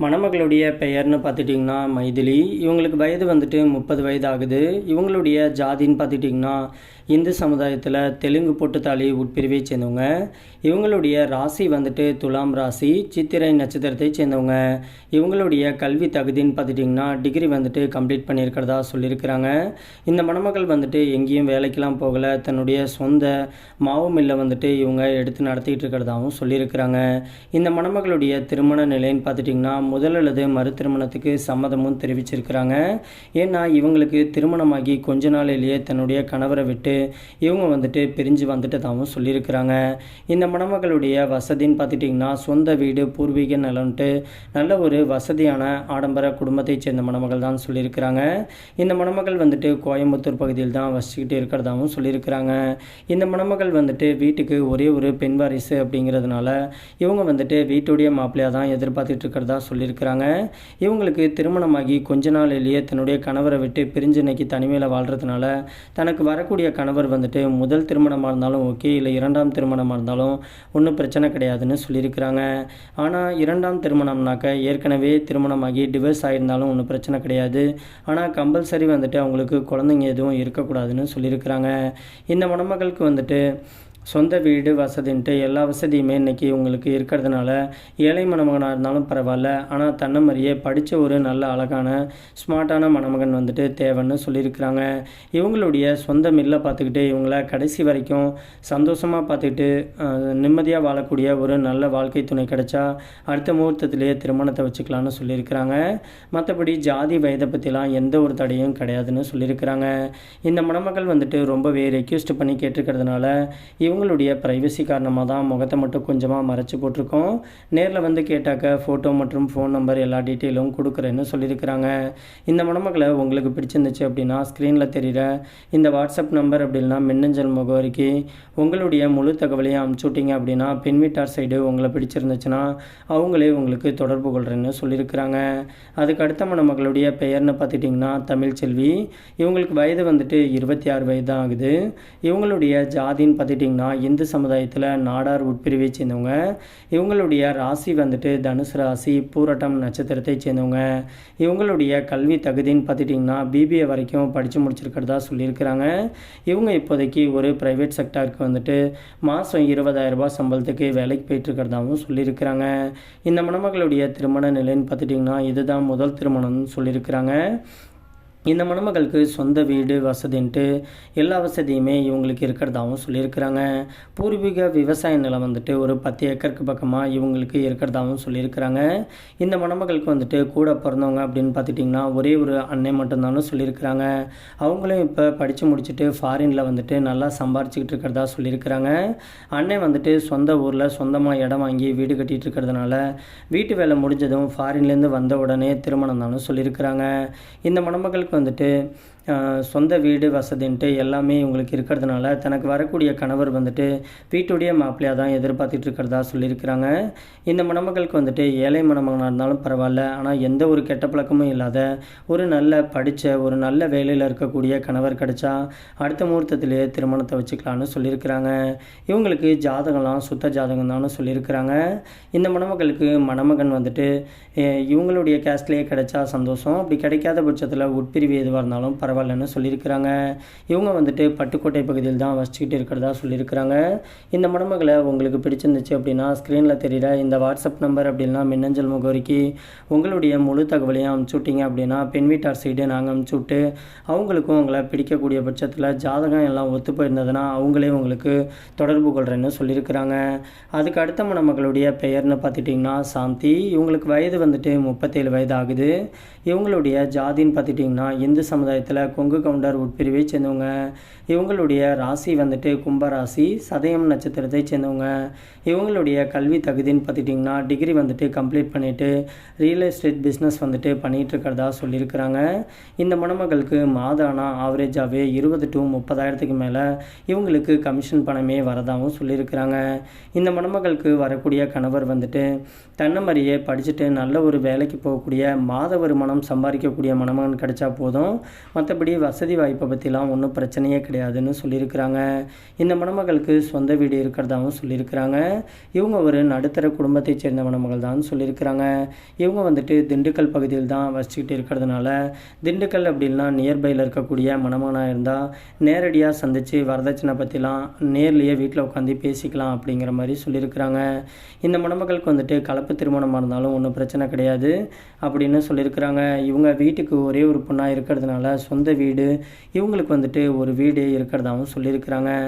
மணமகளுடைய பெயர்னு பார்த்துட்டிங்கன்னா மைதிலி இவங்களுக்கு வயது வந்துட்டு முப்பது வயது ஆகுது இவங்களுடைய ஜாதின்னு பார்த்துட்டிங்கன்னா இந்து சமுதாயத்தில் தெலுங்கு பொட்டுத்தாலி உட்பிரிவை சேர்ந்தவங்க. இவங்களுடைய ராசி வந்துட்டு துலாம் ராசி சித்திரை நட்சத்திரத்தை சேர்ந்தவங்க. இவங்களுடைய கல்வி தகுதின்னு பார்த்துட்டிங்கன்னா டிகிரி வந்துட்டு கம்ப்ளீட் பண்ணியிருக்கிறதா சொல்லியிருக்கிறாங்க. இந்த மணமகள் வந்துட்டு எங்கேயும் வேலைக்கெலாம் போகலை. தன்னுடைய சொந்த மாவு மில்லை வந்துட்டு இவங்க எடுத்து நடத்திக்கிட்டு இருக்கிறதாவும் சொல்லியிருக்கிறாங்க. இந்த மணமகளுடைய திருமண நிலைன்னு பார்த்துட்டிங்கன்னா முதல் அல்லது மறு திருமணத்துக்கு சம்மதமும் தெரிவிச்சிருக்கிறாங்க. ஏன்னா இவங்களுக்கு திருமணமாகி கொஞ்ச நாளிலேயே தன்னுடைய கணவரை விட்டு இவங்க வந்துட்டு பிரிஞ்சு வந்துட்டதாகவும் சொல்லியிருக்கிறாங்க. இந்த மணமகளுடைய வசதின்னு பார்த்துட்டிங்கன்னா சொந்த வீடு பூர்வீக நலன்ட்டு நல்ல ஒரு வசதியான ஆடம்பர குடும்பத்தைச் சேர்ந்த மணமகள் தான் சொல்லியிருக்கிறாங்க. இந்த மணமகள் வந்துட்டு கோயம்புத்தூர் பகுதியில் தான் வசிச்சுக்கிட்டு இருக்கிறதாகவும் சொல்லியிருக்கிறாங்க. இந்த மணமகள் வந்துட்டு வீட்டுக்கு ஒரே ஒரு பெண் வாரிசு அப்படிங்கிறதுனால இவங்க வந்துட்டு வீட்டுடைய மாப்பிள்ளையாக தான் எதிர்பார்த்துட்டு இருக்கிறதா சொல்லியிருக்கிறாங்க. இவங்களுக்கு திருமணமாகி கொஞ்ச நாளிலேயே தன்னுடைய கணவரை விட்டு பிரிஞ்சு இன்னைக்கு தனிமையில் வாழ்கிறதுனால தனக்கு வரக்கூடிய கணவர் வந்துட்டு முதல் திருமணமாக இருந்தாலும் ஓகே இல்லை இரண்டாம் திருமணமாக இருந்தாலும் ஒன்றும் பிரச்சனை கிடையாதுன்னு சொல்லியிருக்கிறாங்க. ஆனால் இரண்டாம் திருமணம்னாக்க ஏற்கனவே திருமணமாகி டிவோர்ஸ் ஆகியிருந்தாலும் ஒன்றும் பிரச்சனை கிடையாது. ஆனால் கம்பல்சரி வந்துட்டு அவங்களுக்கு குழந்தைங்க எதுவும் இருக்கக்கூடாதுன்னு சொல்லியிருக்கிறாங்க. இந்த மணமகளுக்கு வந்துட்டு சொந்த வீடு வசதின்ட்டு எல்லா வசதியுமே இன்றைக்கி உங்களுக்கு இருக்கிறதுனால ஏழை மணமகனாக இருந்தாலும் பரவாயில்ல. ஆனால் தன்னை மாதிரியே படித்த ஒரு நல்ல அழகான ஸ்மார்ட்டான மணமகன் வந்துட்டு தேவைன்னு சொல்லியிருக்கிறாங்க. இவங்களுடைய சொந்த மில்லை பார்த்துக்கிட்டு இவங்கள கடைசி வரைக்கும் சந்தோஷமாக பார்த்துக்கிட்டு நிம்மதியாக வாழக்கூடிய ஒரு நல்ல வாழ்க்கை துணை கிடைச்சா அடுத்த முகூர்த்தத்திலேயே திருமணத்தை வச்சுக்கலான்னு சொல்லியிருக்கிறாங்க. மற்றபடி ஜாதி வயதை பற்றிலாம் எந்த ஒரு தடையும் கிடையாதுன்னு சொல்லியிருக்கிறாங்க. இந்த மணமகள் வந்துட்டு ரொம்பவே ரெக்யூஸ்ட் பண்ணி கேட்டிருக்கிறதுனால இவங்களுடைய ப்ரைவசி காரணமாக தான் முகத்தை மட்டும் கொஞ்சமாக மறைச்சி போட்டிருக்கோம். நேரில் வந்து கேட்டாக்க ஃபோட்டோ மற்றும் ஃபோன் நம்பர் எல்லா டீட்டெயிலும் கொடுக்குறேன்னு சொல்லியிருக்கிறாங்க. இந்த மணமகளை உங்களுக்கு பிடிச்சிருந்துச்சு அப்படின்னா ஸ்க்ரீனில் தெரிகிற இந்த வாட்ஸ்அப் நம்பர் அப்படின்னா மின்னஞ்சல் முகவரிக்கு உங்களுடைய முழு தகவலையும் அமுச்சு விட்டீங்க அப்படின்னா பெண் வீட்டார் சைடு உங்களை பிடிச்சிருந்துச்சுன்னா அவங்களே உங்களுக்கு தொடர்பு கொள்கிறேன்னு சொல்லியிருக்கிறாங்க. அதுக்கு அடுத்த மணமகளுடைய பெயர்னு பார்த்துட்டிங்கன்னா தமிழ்ச்செல்வி இவங்களுக்கு வயது வந்துட்டு இருபத்தி ஆறு வயது தான் ஆகுது. இவங்களுடைய ஜாதின்னு பார்த்துட்டிங்கன்னா இந்து சமுதாயத்தில் நாடார் உட்பிரிவை சேர்ந்தவங்க. இவங்களுடைய ராசி வந்துட்டு தனுசு ராசி பூரட்டம் நட்சத்திரத்தை சேர்ந்தவங்க. இவங்களுடைய கல்வி தகுதின்னு பார்த்துட்டிங்கன்னா பிபிஏ வரைக்கும் படித்து முடிச்சிருக்கிறதா சொல்லியிருக்கிறாங்க. இவங்க இப்போதைக்கு ஒரு ப்ரைவேட் செக்டாருக்கு வந்துட்டு மாதம் இருபதாயிரரூபா சம்பளத்துக்கு வேலைக்கு போயிட்டுருக்கிறதாகவும் சொல்லியிருக்கிறாங்க. இந்த மணமகளுடைய திருமண நிலைன்னு பார்த்துட்டிங்கன்னா இதுதான் முதல் திருமணம்னு சொல்லியிருக்கிறாங்க. இந்த மணமகளுக்கு சொந்த வீடு வசதின்ட்டு எல்லா வசதியுமே இவங்களுக்கு இருக்கிறதாகவும் சொல்லியிருக்கிறாங்க. பூர்வீக விவசாய நிலம் வந்துட்டு ஒரு பத்து ஏக்கருக்கு பக்கமாக இவங்களுக்கு இருக்கிறதாகவும் சொல்லியிருக்கிறாங்க. இந்த மணமகளுக்கு வந்துட்டு கூட பிறந்தவங்க அப்படின்னு பார்த்துட்டிங்கன்னா ஒரே ஒரு அண்ணன் மட்டும்தானும் சொல்லியிருக்கிறாங்க. அவங்களும் இப்போ படித்து முடிச்சுட்டு ஃபாரினில் வந்துட்டு நல்லா சம்பாரிச்சிக்கிட்டு இருக்கிறதா சொல்லியிருக்கிறாங்க. அண்ணன் வந்துட்டு சொந்த ஊரில் சொந்தமாக இடம் வாங்கி வீடு கட்டிகிட்டு இருக்கிறதுனால வீட்டு வேலை முடிஞ்சதும் ஃபாரின்லேருந்து வந்த உடனே திருமணம் தானும் சொல்லியிருக்கிறாங்க. இந்த மணமகளுக்கு வந்துட்டு சொந்த வீடு வசதின்ட்டு எல்லாமே இவங்களுக்கு இருக்கிறதுனால தனக்கு வரக்கூடிய கணவர் வந்துட்டு வீட்டுடைய மாப்பிள்ளையாக தான் எதிர்பார்த்துட்டு இருக்கிறதா சொல்லியிருக்கிறாங்க. இந்த மணமகளுக்கு வந்துட்டு ஏழை மணமகனாக இருந்தாலும் பரவாயில்ல. ஆனால் எந்த ஒரு கெட்ட பழக்கமும் இல்லாத ஒரு நல்ல படித்த ஒரு நல்ல வேலையில் இருக்கக்கூடிய கணவர் கிடைச்சா அடுத்த முகூர்த்தத்திலேயே திருமணத்தை வச்சுக்கலான்னு சொல்லியிருக்கிறாங்க. இவங்களுக்கு ஜாதகம்லாம் சுத்த ஜாதகம் தான் சொல்லியிருக்கிறாங்க. இந்த மணமகளுக்கு மணமகன் வந்துட்டு இவங்களுடைய கேஸ்ட்லேயே கிடைச்சா சந்தோஷம். அப்படி கிடைக்காத பட்சத்தில் உட்பிரிவு எதுவாக இருந்தாலும் பரவாயில்ல. பரவாயில்லன்னு சொல்லியிருக்கிறாங்க. இவங்க வந்துட்டு பட்டுக்கோட்டை பகுதியில் தான் வசிச்சுக்கிட்டு இருக்கிறதா சொல்லியிருக்கிறாங்க. இந்த மணமகளை உங்களுக்கு பிடிச்சிருந்துச்சு அப்படின்னா ஸ்க்ரீனில் தெரியல இந்த வாட்ஸ்அப் நம்பர் அப்படின்னா மின்னஞ்சல் முகவரிக்கு உங்களுடைய முழு தகவலையும் அமுச்சு விட்டீங்க அப்படின்னா பெண் வீட்டார் சைடு நாங்கள் அமுச்சு விட்டு அவங்களுக்கும் உங்களை பிடிக்கக்கூடிய பட்சத்தில் ஜாதகம் எல்லாம் ஒத்து போயிருந்ததுன்னா அவங்களே உங்களுக்கு தொடர்பு கொள்கிறேன்னு சொல்லியிருக்கிறாங்க. அதுக்கு அடுத்த மணமகளுடைய பெயர்னு பார்த்துட்டிங்கன்னா சாந்தி. இவங்களுக்கு வயது வந்துட்டு முப்பத்தேழு வயது ஆகுது. இவங்களுடைய ஜாதின்னு பார்த்துட்டிங்கன்னா இந்து சமுதாயத்தில் கொங்கு கவுண்டர் உட்பிரிவை சேர்ந்தவங்க. இவங்களுடைய ராசி வந்துட்டு கும்பராசி சதயம் நட்சத்திரத்தை சேர்ந்தவங்க. இவங்களுடைய கல்வி தகுதின்னு பார்த்துட்டிங்கன்னா டிகிரி வந்துட்டு கம்ப்ளீட் பண்ணிவிட்டு ரியல் எஸ்டேட் பிஸ்னஸ் வந்துட்டு பண்ணிகிட்டு இருக்கிறதா சொல்லியிருக்கிறாங்க. இந்த மணமகளுக்கு மாதானா ஆவரேஜாகவே இருபது டு முப்பதாயிரத்துக்கு மேலே இவங்களுக்கு கமிஷன் பணமே வரதாகவும் சொல்லியிருக்கிறாங்க. இந்த மணமகளுக்கு வரக்கூடிய கணவர் வந்துட்டு தன்னமறியே படிச்சுட்டு நல்ல ஒரு வேலைக்கு போகக்கூடிய மாத வருமானம் சம்பாதிக்கக்கூடிய மணமகன் கிடைச்சா போதும். மற்ற மற்றபடி வசதி வாய்ப்பை பற்றிலாம் ஒன்றும் பிரச்சனையே கிடையாதுன்னு சொல்லியிருக்கிறாங்க. இந்த மணமகளுக்கு சொந்த வீடு இருக்கிறதாகவும் சொல்லியிருக்கிறாங்க. இவங்க ஒரு நடுத்தர குடும்பத்தைச் சேர்ந்த மணமகள் தான் சொல்லியிருக்கிறாங்க. இவங்க வந்துட்டு திண்டுக்கல் பகுதியில் தான் வசிச்சுக்கிட்டு இருக்கிறதுனால திண்டுக்கல் அப்படின்னா நியர்பையில் இருக்கக்கூடிய மணமகனாக இருந்தால் நேரடியாக சந்தித்து வரதட்சணை பற்றிலாம் நேர்லேயே வீட்டில் உட்காந்து பேசிக்கலாம் அப்படிங்கிற மாதிரி சொல்லியிருக்கிறாங்க. இந்த மணமகளுக்கு வந்துட்டு கலப்பு திருமணமாக இருந்தாலும் ஒன்றும் பிரச்சனை கிடையாது அப்படின்னு சொல்லியிருக்கிறாங்க. இவங்க வீட்டுக்கு ஒரே ஒரு பொண்ணாக இருக்கிறதுனால சொந்த வீடு இவங்களுக்கு வந்துட்டு ஒரு வீடு இருக்கிறதாகவும் சொல்லியிருக்கிறாங்க.